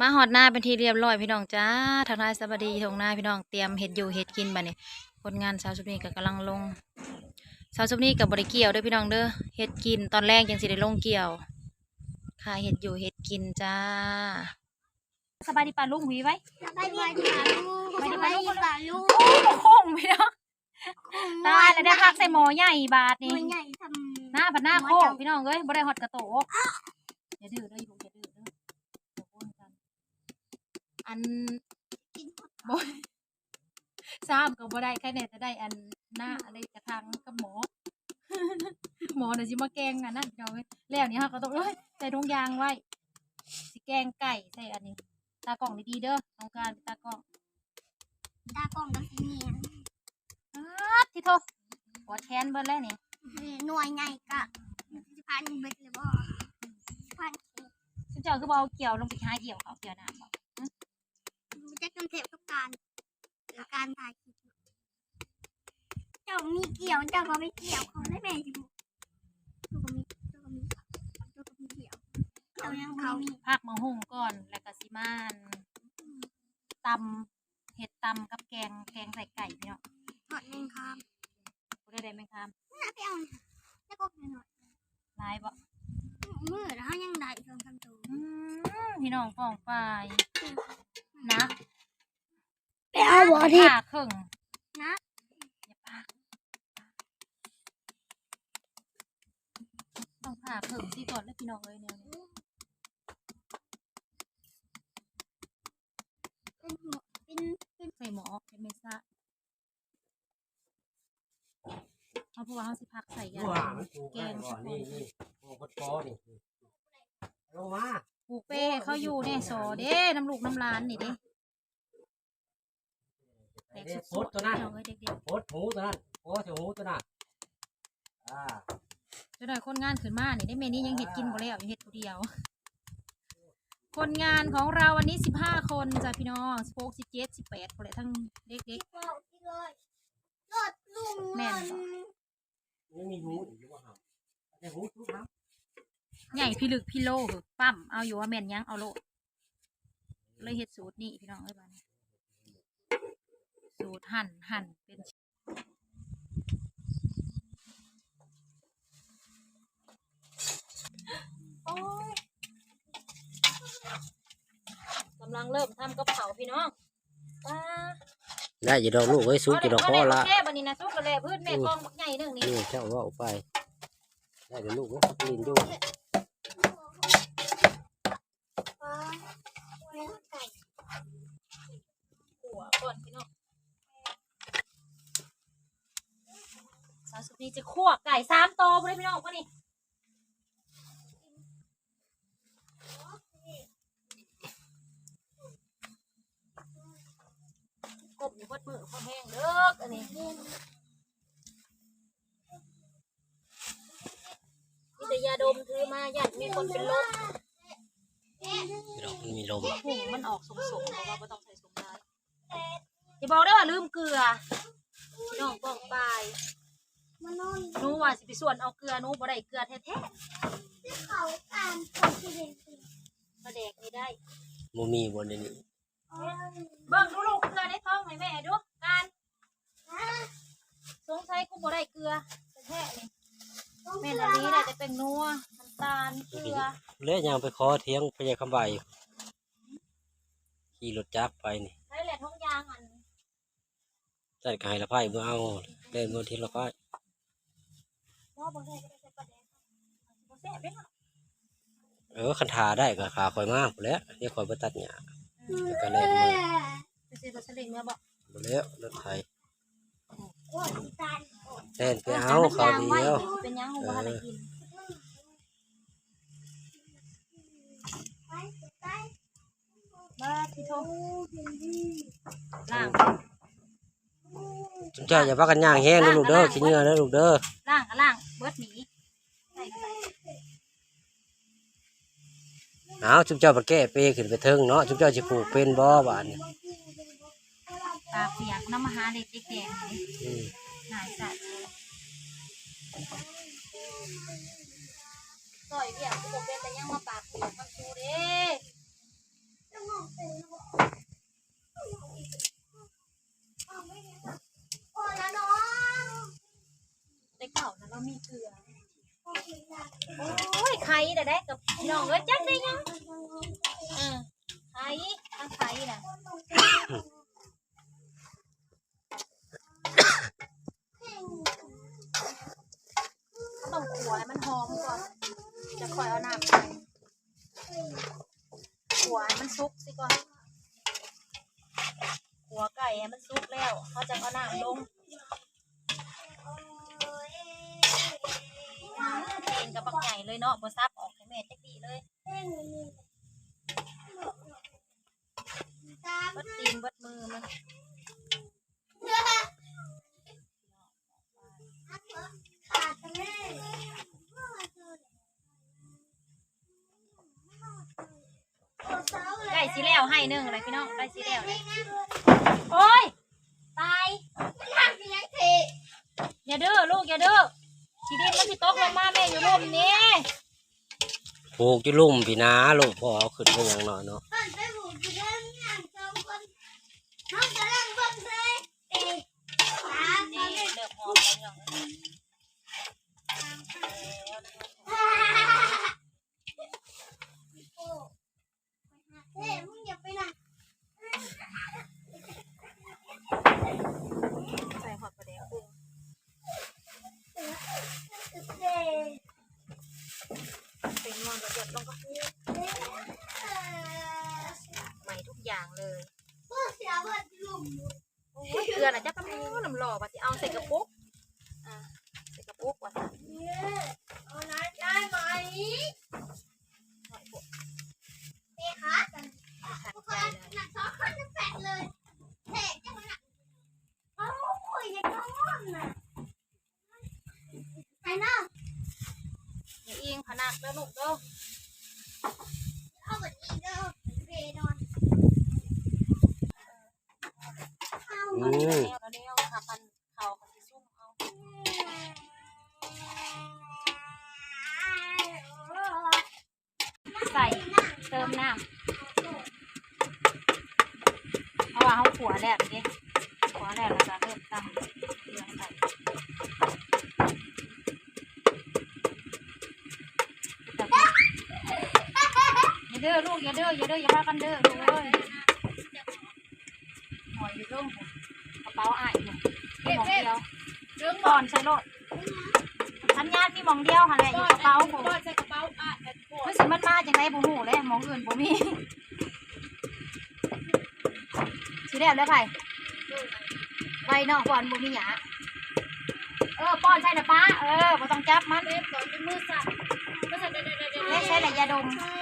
มาหอดหน้าเป็นที่เรียบร้อยพี่น้องจ้าทางนายสวัสดีทงหน้าพี่น้องเตรียมเห็ดอยู่เห็ดกินบัดนี้คนงานสาวสุปนี้ก็กำลังลงสาวสุปนี้กับบริเกี่ยวเด้อพี่น้องเด้อเห็ดกินตอนแรกยังสิได้ลงเกี่ยวขายเห็ดอยู่เห็ดกินจ้าสบายดีป่าลุงหุยไว้ไปดีกว่าลูกไปดีกว่าลูกโคงพี่น้องตายแล้วได้พักใส่หมอใหญ่บาทนี่มันใหญ่ทหน้าผัดหน้าโคกพี่น้องเอ้ยบ่ได้ฮอดกระโตกอย่าดื้อเด้ออยู่อย่าดื้อเด้อเดี๋ยวโอนกัน อันบ่ซ้ำก็บ่ได้แค่ไหนจะได้อันหน้าอะไรกระทังกับหมอ หมอน่ะสิมาแกงอันนั้นพี่น้องเอ้ยแล้วนี่เฮาก็ต้องเอ้ยใส่ถุงยางไว้สิแกงไก่ใส่อันนี้ ตากล้องดีๆเด้อต้องการเป็นตากล้องำตากล้องกับสีเนียนอ๊าดที่โทปวดแขนเบิดแล้วนี่หน่วยใหญ่กะพันเบ็ดเลยบ่พันซึ่งเจ้าคือบ่เอาเกี่ยวลงไปหาเกี่ยวเขาเกี่ยวน้ำ บ่รู้จักกำเทปกับการการถ่ายคลิปเจ้ามีเกี่ยวเจ้าก็ไม่เกี่ยวเขาได้แม่อยู่เจ้าก็มีเจ้าก็มีเจ้าก็มีเกี่ยวเจ้ายังเขามีพักมาหุงก่อน แล้วก็สิมานตำเห็ดตำกับแกงแกงใส่ไก่พี่เนาะทอดเองครับบ่ได้ได้ไหมครับน่าไปเอาแล้วก็หน่อยลายบ่มือแล้วยังได้สองสามตัวอืมพี่น้องฟ้องฝ่ายนะ ไปเอาบ่ที่ผ่าครึ่งนะ อย่าพาต้องผ่าครึ่งสิก่อนแล้วพี่น้องเอ้ยแนวนี้เป็นหัวเป็นเป็นใส่หมอเป็นเมซ่าเอาเพราะว่าเขาสิพักใส่ยา ว่ามันปลูกแกได้งบ่สักนี่นี่ปลูกกดกอนี่ลงมาปลูกเป้ให้เขาอยู่เนี่ยโสเด้น้ำลูกน้ำลานนี่เด้ แตกเด็สุดดโพๆดตัวนั้นพี่น้องเอ้ยเด็กโพดหูตัวนั้นโพดหูตัวนั้นอ่าๆจะได้คนงานขึ้นมานี่ได้เมนี่ยังเห็ดกินบ่แล้วยังเห็ดผู้เดียว คนงานของเราวันนี้สิบห้าคนจ้ะพี่น้องสิบหกสิบเจ็ดสิบแปดคนเลยทั้งเด็ก ที่เก้าที่เลยรถลุงแม่นบ่ ยังมีหูอีกอยู่ว่าครับแต่หูทุกครับๆใหญ่พี่ลึกพี่โลเหอะปั้มเอาอยู่ว่าแม่นยังเอาโลดเลยเห็ดสูตรนี่พี่น้องเอ้ยบ้านนี้ สูตรหั่นหั่นเป็นชิ้นโอ้ยกำลังเริ่มทำกระเพราพี่น้องว้าได้อยู่ดอกลูกเอ้ยสุกอยู่ดอกพอละแค่บันนี้นะซุกกระเลพืชแม่กองบักใหญ่หนึ่งนี่นี่เจ้าว่าไป ได้เดี๋ยวลูกเอ้ยลินดูฟ้าเลี้ยงไก่หัวก่อนพี่น้อง สาวสุดนี้จะคั่วไก่สามโตไปเลยพี่น้องวะนี่กบอยู่บดมือพอแห้งเด้ออันนี้มีแต่ยาดมถือมาญาติมีคนเป็นลมดอกมันมีลมหุ่งมันออกสมๆเพราะว่าไม่ต้องใส่สมได้อย่าบอกได้ว่าลืมเกลือพี่น้องบอกไป มันนอนหนูว่าสิไปส่วนเอาเกลือหนูบ่ได้เกลือแท้ที่เขาการคนที่เรียนสิๆมาแดกไม่ได้ บ่มีบนนี้เบิ่งดูลูกเกลือในท้องให้แม่ดูการสงสัยกูบ่ได้เกลือแท้ๆนี่แม่นอันนี้ได้แต่เป็นนัวน้ำตาลเกลือเละยังไปขอเถียงพญาคำใบขี่รถจักรไปนี่ใช้แหละท้องยางอันใส่กายละไพ่เมื่อเอาเล่นบนทิศละไพ่ บ่บ่ได้บ่ได้ใส่ปลาแดงบ่แซ่บเด้อเนาะเออคันทาได้ก็ขาคอยมากแล้วเดี๋ยวคอยไปตัดหญ้าแล้วก็เล่นมือไปซื้อรถสลิงมาบ่หมดแล้วรถไถโอ้ยตาลเล่นไปเอาเขาวเดียวเป็นยังหูบ่ทันได้กินไปไปบ้าที่โทโอ้ยดีล่างจุน เจ้าอย่าพักกันย่างแห้งนะลูกเด้อขี้เหงื่อนะลูกเด้อล่างกับล่างเบิดหนีใส่ใส่เอาจุนเจ้าไปแก้เปขึ้นไปเทิงเนาะจุนเจ้าสิปลูกเป็นบ่บานนี่ปลาเปียกน้ำมหาเด็กแดงๆนี่อืมหายสัตว์ซอยเบียกกูบอกเป็นแต่ยังมาปากเปียกมันชูเด้ โอ้ยไข่แต่ได้กับน้องเอ้ยจักได้ยังอืมไข่ทั้งไข่น่ะต้องขัวให้มันหอมก่อน จะคอยเอาน้ำใส่ขัวให้มันซุกสิก่อนขัวไก่ให้มันซุกแล้วเขาจะเอาน้ำลง กับบักใหญ่เลยเนาะบ่ซับออกให้แม่จักดีเลยเบัดตีนเบัดมือมันขาดแม่ไก่สีแล้วให้หนึ่งอะไรพี่น้องไก่สีแล้วเลยโอ้ยตายทำยังเทอย่าดื้อลูกอย่าดื้อ ชีดินมันสิตกลงมาแม่อยู่ร่มนี้ปลูกอยู่ลุ่มพี่นาลูกพ่อเอาขึ้นไปอย่างหน่อยเนาะเพิ่นไปบุกอยู่เรื่องงานสองคนน้องจะเล่นคนเลยเอ๊ะสามนี่เลิกหอมแล้วพี่น้อง เฮ้ยมึงอย่าไปนะ ใส่หอดประเดี๋ยวปรุง เฮ้ เป็นมอนเดือดลงก็ใหม่ทุกอย่างเลย พวกเสียเบิดลุม โอ้ยเกลือน่ะจะต้องน้ำหล่อว่าสิเอาใส่กระปุกอ่าใส่กระปุกว่าสั่นเนี่ยเอาน้ำได้ไหมหน่อยพวกเฮ้ขากันขัดทุกคใจนเลยหนักสองคนจะแปดเลยเฮ้จังหวะโอ้ยยังต้องม่อนน่ะไอ้น้องอย่าเอียงผนักเด้อลูกเด้อ เอาแบบนี้เด้อเรนอนเอา อื เอาเดี๋ยว ม เดี๋ยวเดี๋ยวค่ะปันเข่าเขาสิซุ่มเอา ใส่เติมน้ำเพราะว่าเขาขัวแล้วเด้ขัวแล้วแล้วก็เริ่มตำเกลือใส่อย่าเด้อลูกอย่าเด้ออย่าเด้ออย่าพากันเด้อลูกเอ้ยหอยอยู่ตรงกระเป๋าอ้ายอยู่มีหมองเดียวก่อนใส่รถ ทันญาติมีหมองเดียวหันแหละอยู่กระเป๋าผมใส่กระเป๋าอะแอนโกเฮ้ยสิมันมาจังไดบ่ฮู้เลยหมองอื่นบ่มีสิแล้วแล้วไผไว้เนาะก่อนบ่มีหยาเออป้อนใช่ละป้าเออบ่ต้องจับมันเล็บก่อนเป็นมือสั่นก็จะเดี๋ยวเดี๋ยวเดี๋ยวเล่ใช่ละยาดมใช้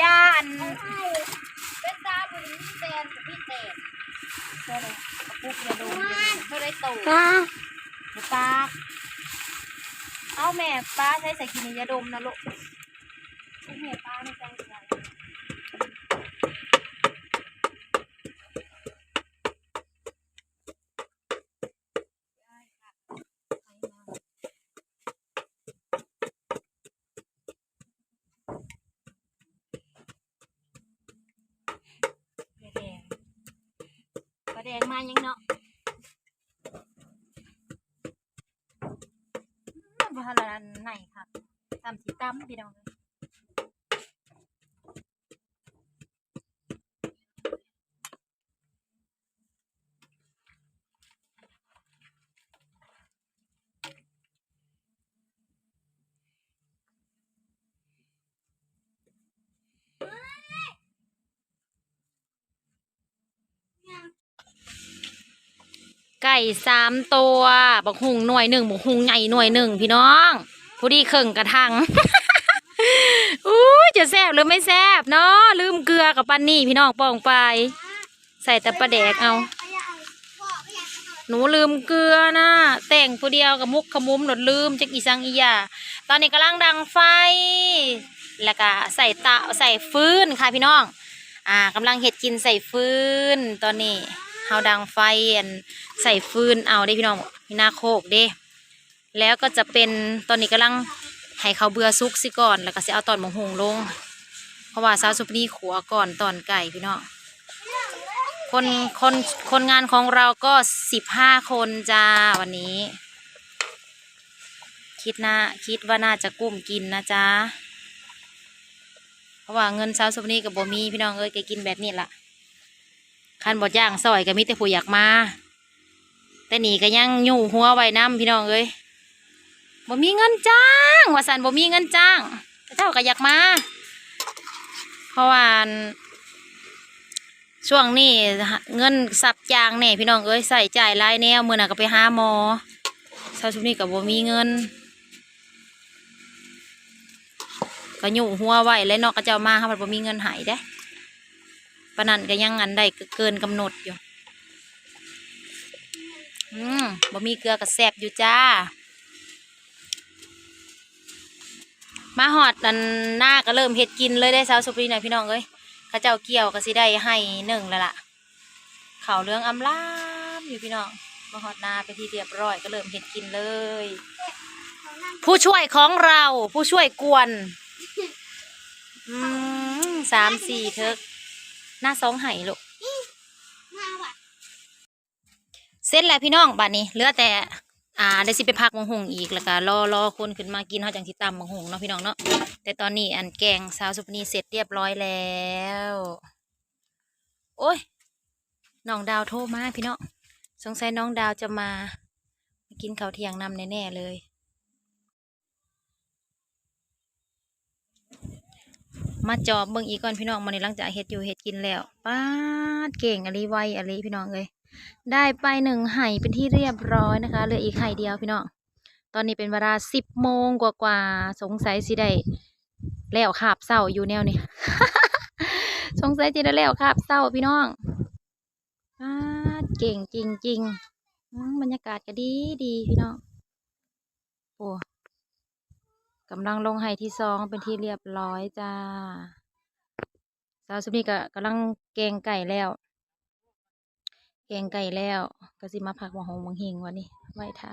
ยาอันใช้เป็นตาบุญนี่แดนกับพี่แตนเท่าไหร่กระปุกยาดมเพื่อได้โตป้าเดี๋ยวป้า เอาแม่ป้าใช้ใส่กินยาดมนะลูกแม่ป้าในใจใส่แดงมายังเนาะอืมบาลานไหนค่ะ ตำพี่น้องไก่สามตัวบักหุงหน่วยหนึ่งบักหุงใหญ่หน่วยหนึ่งพี่น้อง ผู้ดีเข่งกระทังอู้จะแซบหรือไม่แซบเนาะลืมเกลือกับปันนี่พี่น้องปองไป ใส่แต่ปลาแดกเอา หนูลืมเกลือนะแต่งผู้เดียวกับมุกขมุมหนดลืมจักอีสังอียาตอนนี้กำลังดังไฟ แล้วก็ใส่เตาใส่ฟืนค่ะพี่น้อง อ่ากำลังเห็ดกินใส่ฟืนตอนนี้เฮาดังไฟอันใส่ฟืนเอาได้พี่น้องพี่นาโคกเด้ แล้วก็จะเป็นตอนนี้กำลังให้เขาเบื่อซุกสิก่อน แล้วก็จะเอาตอนหมงหงลง เพราะว่าซาวซุปนี่ขัวก่อนตอนไก่พี่น้องคนคนคนงานของเราก็สิบห้าคนจ้าวันนี้ คิดนะคิดว่าน่าจะกุ้มกินนะจ๊ะราะว่าเงินเช้าสุปนีกับบ่มีพี่น้องเอ้ยแกกินแบบนี้ล่ะคันบ่จ้างซอยก็มีแต่ผู้อยากมา แต่หนีก็ยังอยู่หัวไว้น้ำพี่น้องเอ้ย บ่มีเงินจ้างว่าสันบ่มีเงินจ้างเจ้าก็อยากมา เพราะว่าช่วงนี้เงินสับจางแน่พี่น้องเอ้ยใส่จ่ายรายแนวมื้อน่ะก็ไปหาหมอเช้าสุปนี้ก็บ่มีเงิน ก็ยู่หัวไว้แล้วเนอกก็เจ้ามาเขามันบ่มีเงินหายได้ปนันก็ยังอันได้เกินกำหนดอยู่อืมบ่มีเกลือก็แซบอยู่จ้า มาหอดอันหน้าก็เริ่มเฮ็ดกินเลยได้เช้าสุปรีหน่อยพี่น้องเอ้ยข้าเจ้าเกี่ยวก็สิได้ให้หนึ่งแล้วล่ะเข่าเรื่องอำลามอยู่พี่น้องมาหอดนาไปที่เรียบร้อยก็เริ่มเฮ็ดกินเลย ผู้ช่วยของเราผู้ช่วยกวนอืมสามสี่เทิกหน้าสองไห่ลูกเสร็จแล้วพี่น้องบัดนี้เหลือแต่ อ่าได้สิไปพักมังหงอีกแล้วก็รอรอคนขึ้นมากินเขาจังสิตำมังหงเนาะพี่น้องเนาะแต่ตอนนี้อันแกงสาวสุปนีเสร็จเรียบร้อยแล้ว โอ้ยน้องดาวโทรมาพี่น้องสงสัยน้องดาวจะมามากินข้าวเที่ยงนำแน่ๆเลยมาจอบเบิ่งอีกก่อนพี่น้องมันนี้หลังจากเฮ็ดอยู่เฮ็ดกินแล้วป้าดเก่งอะไรไวอะไรพี่น้องเลย ได้ไปหนึ่งไห่เป็นที่เรียบร้อยนะคะเหลืออีกไห่เดียวพี่น้องตอนนี้เป็นเวลาสิบโมงกว่าๆสงสัยสิได้แล้วคาบเศร้าอยู่แนวนี้ สงสัยจะได้แล้วคาบเศร้าพี่น้องเก่งจริงๆอืมบรรยากาศก็ดีดีพี่น้องโอ้กำลังลงไห้ที่สองเป็นที่เรียบร้อยจ้าสาวสุนีก็กำลังแกงไก่แล้ว แกงไก่แล้ว ก็สิมาพักหมองหงมังหิงวันนี้ไว้ท้า